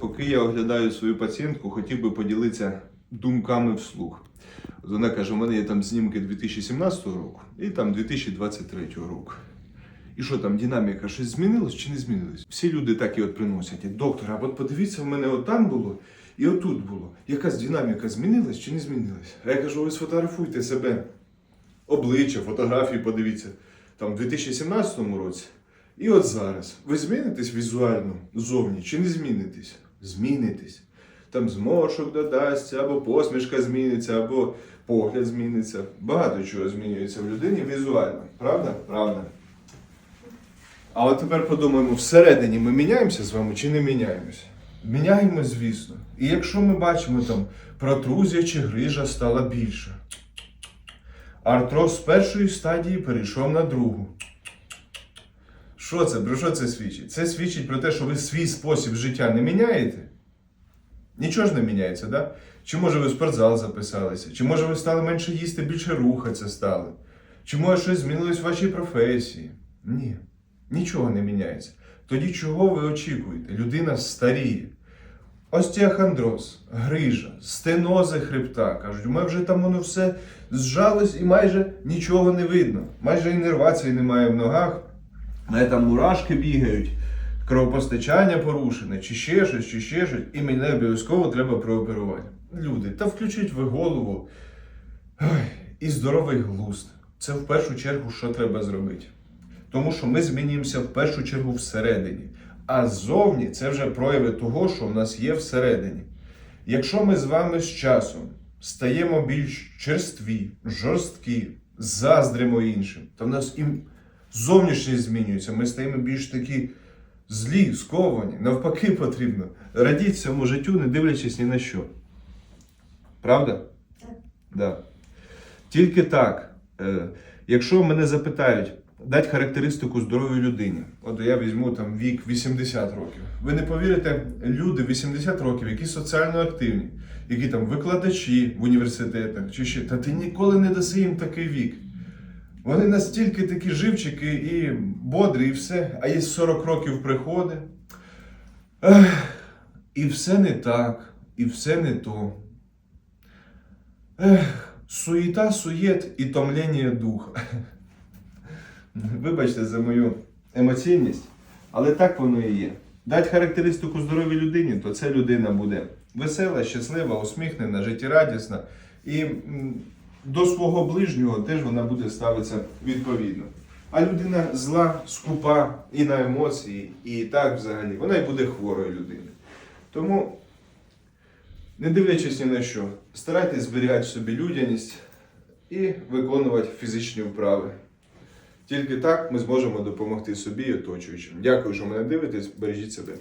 Поки я оглядаю свою пацієнтку, хотів би поділитися думками вслух. Вона каже, у мене є там знімки 2017 року і там 2023 року. І що там, динаміка, щось змінилось чи не змінилось? Всі люди так і от приносять. Доктор, а от подивіться, в мене от там було і отут було. Якась динаміка змінилась чи не змінилась? А я кажу, ви сфотографуйте себе. Обличчя, фотографії подивіться. Там в 2017 році і от зараз. Ви змінитесь візуально ззовні чи не змінитесь? Змінитесь. Там зморшок додасться, або посмішка зміниться, або погляд зміниться. Багато чого змінюється в людині візуально. Правда? Правда. А от тепер подумаємо, всередині ми міняємося з вами чи не міняємося? Міняємо, звісно. І якщо ми бачимо там протрузія чи грижа стала більша. Артроз з першої стадії перейшов на другу. Що це? Про що це свідчить? Це свідчить про те, що ви свій спосіб життя не міняєте. Нічого ж не міняється, да? Чи може ви в спортзал записалися? Чи може ви стали менше їсти, більше рухатися стали? Чи може щось змінилось в вашій професії? Ні, нічого не міняється. Тоді чого ви очікуєте? Людина старіє. Остеохондроз, грижа, стенози хребта. Кажуть, у мене вже там воно все зжалось і майже нічого не видно. Майже інервації немає в ногах. Мене там мурашки бігають, кровопостачання порушене, чи ще щось, чи ще щось, і мене обов'язково треба прооперувати. Люди, та включіть ви голову і здоровий глузд. Це в першу чергу, що треба зробити. Тому що ми змінюємося в першу чергу всередині. А ззовні це вже прояви того, що в нас є всередині. Якщо ми з вами з часом стаємо більш черстві, жорсткі, заздримо іншим, то в нас і зовнішність змінюється. Ми стаємо більш такі злі, сковані. Навпаки, потрібно радіти цьому життю, не дивлячись ні на що. Правда? Так. Да. Тільки так. Е, якщо мене запитають, дати характеристику здоровій людині, от я візьму там вік 80 років. Ви не повірите, люди 80 років, які соціально активні, які там викладачі в університетах, чи ще, та ти ніколи не даси їм такий вік. Вони настільки такі живчики і бодрі, і все, а є 40 років приходить. Ех, і все не так, і все не то. Ех, суєта, суєт і томлення духа. Вибачте за мою емоційність, але так воно і є. Дати характеристику здоровій людині, то ця людина буде весела, щаслива, усміхнена, життєрадісна. І до свого ближнього теж вона буде ставитися відповідно. А людина зла, скупа і на емоції, і так взагалі, вона й буде хворою людиною. Тому, не дивлячись ні на що, старайтесь зберігати в собі людяність і виконувати фізичні вправи. Тільки так ми зможемо допомогти собі і оточуючим. Дякую, що мене дивитесь. Бережіть себе.